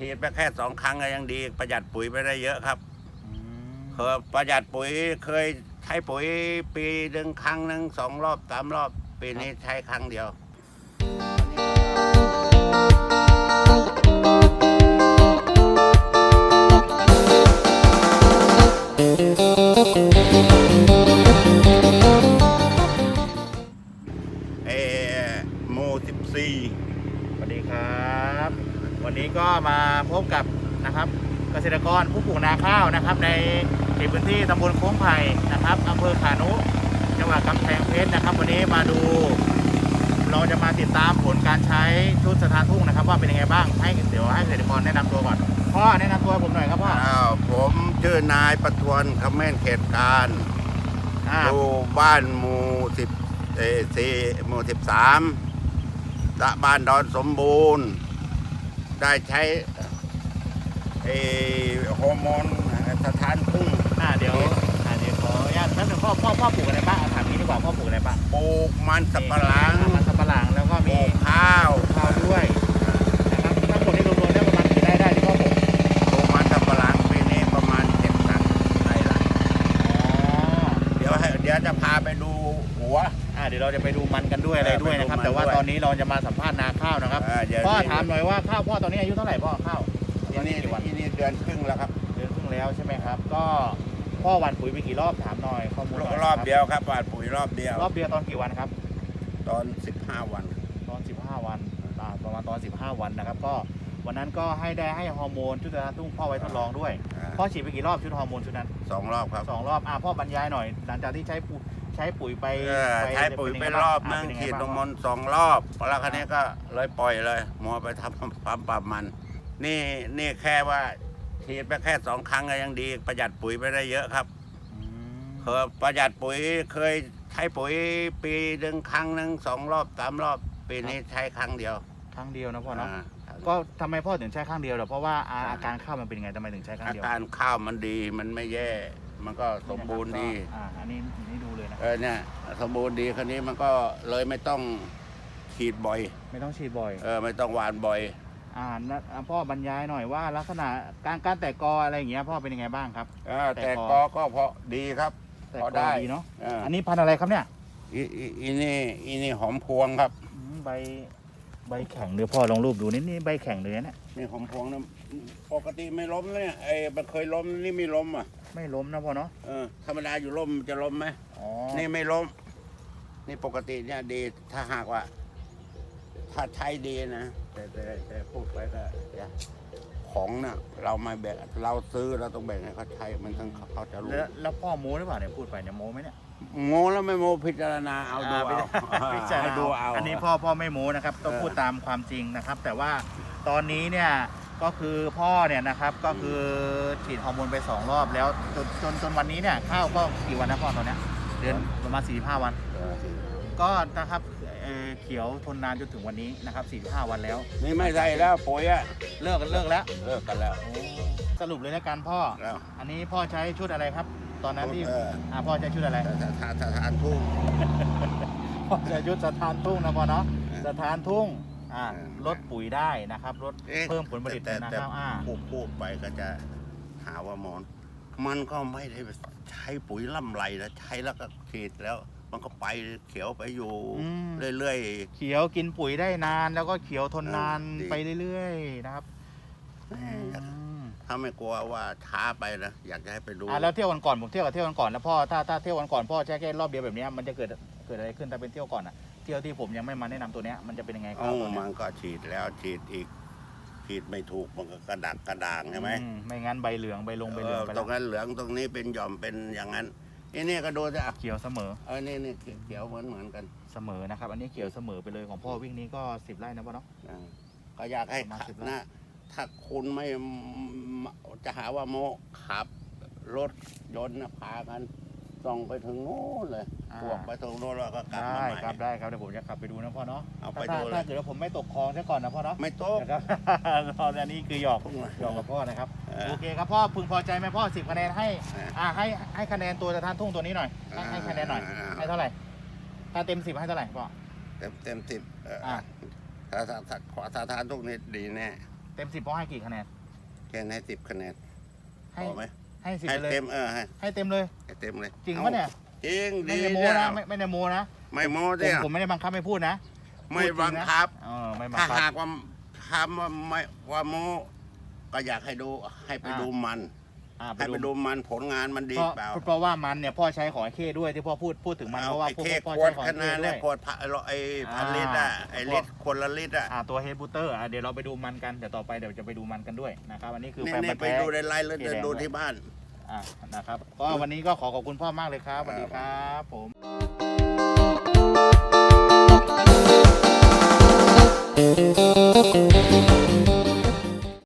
ฉีดไปแค่สองครั้งก็ยังดี ประหยัดปุ๋ยไปได้เยอะครับอืมเคยประหยัดปุ๋ยเคยใช้ปุ๋ยปีหนึ่งครั้งหนึ่งสองรอบสามรอบ ปีนี้ใช้ครั้งเดียว ษตรกรผู้ปลูกนาข้าวนะครับ ในเขตพื้นที่ตำบลโค้งไผ่นะครับอำเภอขานุจังหวัดกำแพงเพชรนะครับ วันนี้มาดู เราจะมาติดตามผลการใช้ชุดสถานทุ่งนะครับ ว่าเป็นยังไงบ้างให้เดี๋ยวให้เกษตรกรแนะนำตัวก่อนพ่อแนะนำตัวผมหน่อยครับพ่ออ้าวผมชื่อนายประทวนคำแม่นเขตการอ่าอยู่บ้านหมู่สิบเออสี่หมู่สิบสามตะบ้านดอนสมบูรณ์ ได้ใช้ เออฮอร์โมนสถานทุ่งอ่าเดี๋ยวอ่าเดี๋ยวขออนุญาตแป๊บนึงพ่อพ่อพ่อปลูกอะไรบ้างเอาถามนี้ดีกว่าพ่อปลูกอะไรบ้างปลูกมันสับปะหลังมันสับปะหลังแล้วก็ปมีลูกข้าวข้าวด้วยนะครับทั้งหมดที่รวมๆแล้วประมาณกี่ไร่ได้ที่พ่อปลูกปลูกมันสับปะหลังปีนี้ประมาณเจ็ดตันไร่ละอ๋อ เดี๋ยวให้เดี๋ยวจะพาไปดูหัว อ่าเดี๋ยวเราจะไปดูมันกันด้วยอะไรด้วยนะครับไปดูมันแต่ว่าด้วยตอนนี้เราจะมาสัมภาษณ์นาข้าวนะครับ เออเดี๋ยวพ่อถามหน่อยว่าข้าวพ่อตอนนี้อายุเท่าไหร่พ่อข้าว ทีนี้กี่วันทีนี้เดือนครึ่งแล้วครับเดือนครึ่งแล้วใช่ไหมครับ ก็พ่อหวันปุ๋ยไปกี่รอบถามหน่อยข้อมูลหน่อยรอบเดียวครับหวานปุ๋ยรอบเดียว รอบเดียวตอนกี่วันครับ ตอน 15 วัน ตอน 15 วันอ่าประมาณตอน 15 วันนะครับ ก็วันนั้นก็ให้ได้ให้ฮอร์โมนชุดสารตุ้งพ่อไว้ทดลองด้วยอ่า พ่อฉีดไปกี่รอบชุดฮอร์โมนชุดนั้นสองรอบครับสองรอบอะพ่อบรรยายหน่อย หลังจากที่ใช้ปุ๋ยใช้ปุ๋ยไปเออไปใช้ปุ๋ยไปนงรอบบ้านึงะเป็ไฉีดลงมบ้างนสองรอบแล้วคันนี้ก็เลยปล่อยเลยมัวไปทำปั๊มปั๊มมัน นี่นี่แค่ว่าฉีดไปแค่สองครั้งก็ยังดี ประหยัดปุ๋ยไปได้เยอะครับอืมเคยประหยัดปุ๋ยเคยใช้ปุ๋ยปีหนึ่งครั้งหนึ่งสองรอบสามรอบ ปีนี้ใช้ครั้งเดียว ครั้งเดียวนะพ่อเนาะอ่าก็ทำไมพ่อถึงใช้ครั้งเดียวเหรอเพราะว่าอาอาการข้าวมันเป็นยังไงทำไมถึงใช้ครั้งอาเดียวการข้าวมันดีมันไม่แย่ มันก็สมบูรณ์ดีก็อ่าอันนี้อันนี้ดูเลยนะเออเนี่ยสมบูรณ์ดีคันนี้มันก็เลยไม่ต้องฉีดบ่อย ไม่ต้องฉีดบ่อย เออไม่ต้องหวานบ่อย อ่านะอ่าพ่อบรรยายหน่อยว่า ลักษณะการการแตกกออะไรอย่างเงี้ยพ่อเป็นยังไงบ้างครับเออแต่แต่พอก็ก็พอดีครับ แตกพอกได้อดีเนาะเอออันนี้พันธุ์อะไรครับเนี่ยอีอีอีนี่อีนี่หอมพวงครับอืมใบใบแข็งเดี๋ยวพ่อลองรูปดูนี่นี่ใบแข็งเลยนะเนี่ยนี่หอมพวงนะปกติไม่ล้มนะเนี่ยไอ้มันเคยล้มนี่ไม่ล้มอะไม่ล้มนะพ่อเนาะเออธรรมดาอยู่ล้มจะล้มไหมอ๋อนี่ไม่ล้ม นี่ปกติเนี่ยดีถ้าหากว่า ถ้าใช้ดีนะ แต่แต่แต่พูดไปก็อย่าของน่ะ เราไม่แบ่งเราซื้อเราต้องแบ่งให้เขาใช้มันต้องเขาจะรู้แล้วแล้วพ่อโม้หรือเปล่าเนี่ยพูดไปเนี่ยโม้ไหมเนี่ยโมแล้วไม่โมพิจารณาเอาดูเอาพิจารให้ณาดูเอาอันนี้พ่อพ่อไม่โม้นะครับต้องเออพูดตามความจริงนะครับ แต่ว่าตอนนี้เนี่ยก็คือพ่อเนี่ยนะครับก็คือฉีดฮอร์โมนไปสองรอบแล้วจนจนจนวันนี้เนี่ยข้าวก็กี่วันนะพ่อตอนเนี้ยเดือนประมาณ45วันเออสิก็นะครับเอ่อเขียวทนนานจนถึงวันนี้นะครับ45 วันแล้ว นี่ไม่ใส่แล้วปุ๋ยอะเลิกกันเลิกแล้วเลิกกันแล้วโอ้สรุปเลยนะกันพ่อ แล้วอันนี้พ่อใช้ชุดอะไรครับ ตอนนั้นที่เออ อ่าพ่อใช้ชุดอะไรแต่ถ้าถ้าถ้าทานทุ่ง พ่อใช้ชุดสถานทุ่งนะพ่อเนาะเออสถานทุ่งอ่าเออ ลดปุ๋ยได้นะครับลดอ๊ะเพิ่มผลผลิตแต่นะแต่ครับอ่าพูดพูดไปก็จะหาว่าหมอน มันก็ไม่ได้ใช้ปุ๋ยล่ำไรนะใช้แล้วก็ฉีดแล้ว มันก็ไปเขียวไปอยู่ อืม เรื่อย เขียวกินปุ๋ยได้นานแล้วก็เขียวทนนานเออดี ไปเรื่อยๆนะครับๆ อืมถ้าไม่กลัวว่าช้าไปนะอยากจะให้ไปดูอ่าแล้วเที่ยววันก่อนผมเที่ยวกับเที่ยววันก่อนแล้วพ่อถ้าถ้าเที่ยววันก่อนพ่อใช้แค่รอบเดียวแบบเนี้ยมันจะเกิดเกิดอะไรขึ้นถ้าเป็นเที่ยวก่อนอะเที่ยวที่ผมยังไม่มาแนะนำตัวเนี้ยมันจะเป็นยังไงครัเอ้าบตัวเนี้ยมันก็ฉีดแล้วฉีดอีก ฉีดไม่ถูกมันก็กระดักกระด่างใช่ไหมอืไม่งั้นใบเหลืองใบลงใบเหลืองเออไปตแล้รวงนั้นเหลืองตรงนี้เป็นหย่อมเป็นอย่างนั้น อันนี้ก็ดูจะเขียวเสมอ เออนี่นี่เขียวเหมือนเหมือนกันเสมอนะครับ อันนี้เขียวเสมอไปเลยของพ่อวิ่งนี้ก็สิบไร่นะพ่อเนาะ อ่าก็อยากให้ประมาณขับสิบล้านนะ ถ้าคุณไม่จะหาว่าโมขับรถยนต์นะพากันส่องไปถึงโน้นเลยพวกไปถึงโน้นแล้วก็กลับมาได้ใหม่ ครับได้ครับเดี๋ยวผมจะขับไปดูนะพ่อเนาะเอาไปถ้าดูเลย ถ้าเกิดว่าผมไม่ตกคลองซะก่อนนะพ่อเนาะไม่โต๊ะ นะครับ ตอนนี้คือหยอกพุ่งเลยหยอกกับพ่อนะครับเออ โอเคครับพ่อพึงพอใจไหมพ่อสิบคะแนนให้เอออ่าให้ให้คะแนนตัวสถานทุ่งตัวนี้หน่อยให้ให้คะแนนหน่อยอ่าให้เท่าไหร่ถ้าเต็มสิบให้เท่าไหร่พ่อเต็มเต็มสิบเอออะถ้าถ้าถ้าขอสาทานทุกนี้ดีแน่เต็มสิบพ่อให้กี่คะแนนแค่ให้สิบคะแนนให้พอไหมให้สิบให้ไปเลยเต็มเออให้ให้เต็มเลยให้เต็มเลย จริงปะเนี่ยจริงไม่ดีได้โมเนี่ยนะไม่ไม่ได้โมนะไม่โม้ผเดี่มยผมไม่ได้บังคับให้พูดนะ ไม่บังคับเออไม่บังถ้าคัหาบกว่าทำว่าไม่ว่าโม้ ก็อยากให้ดูให้ไปอ่า ดูมัน อ่าให้ไปดูมันผลงานมันดีเพราะเปล่าเพราะว่ามันเนี่ยพ่อใช้ของไอ้เข้ด้วยที่พ่อพูดพูดถึงมันเพเอาราะว่าไอ้พวกเคพ่อขวใช้ดของขไอ้เข้นาดด้เนี่วยยขวดพันไอ้พันลิตรอะไอ้พวกลิตรคนละลิตรอะอ่าตัวเฮดบูเตอร์อะเดี๋ยวเราไปดูมันกันเดี๋ยวต่อไปเดี๋ยวจะไปดูมันกันด้วยนะครับอันนี้คือนี่แฟนนี่พันธุ์ไปแท้ ดูในไลน์หรือเกจะแดงดูด้วยที่บ้าน อ่านะครับก็วันนี้ก็ขอขอบคุณพ่อมากเลยครับสวัสดีครับผม Thank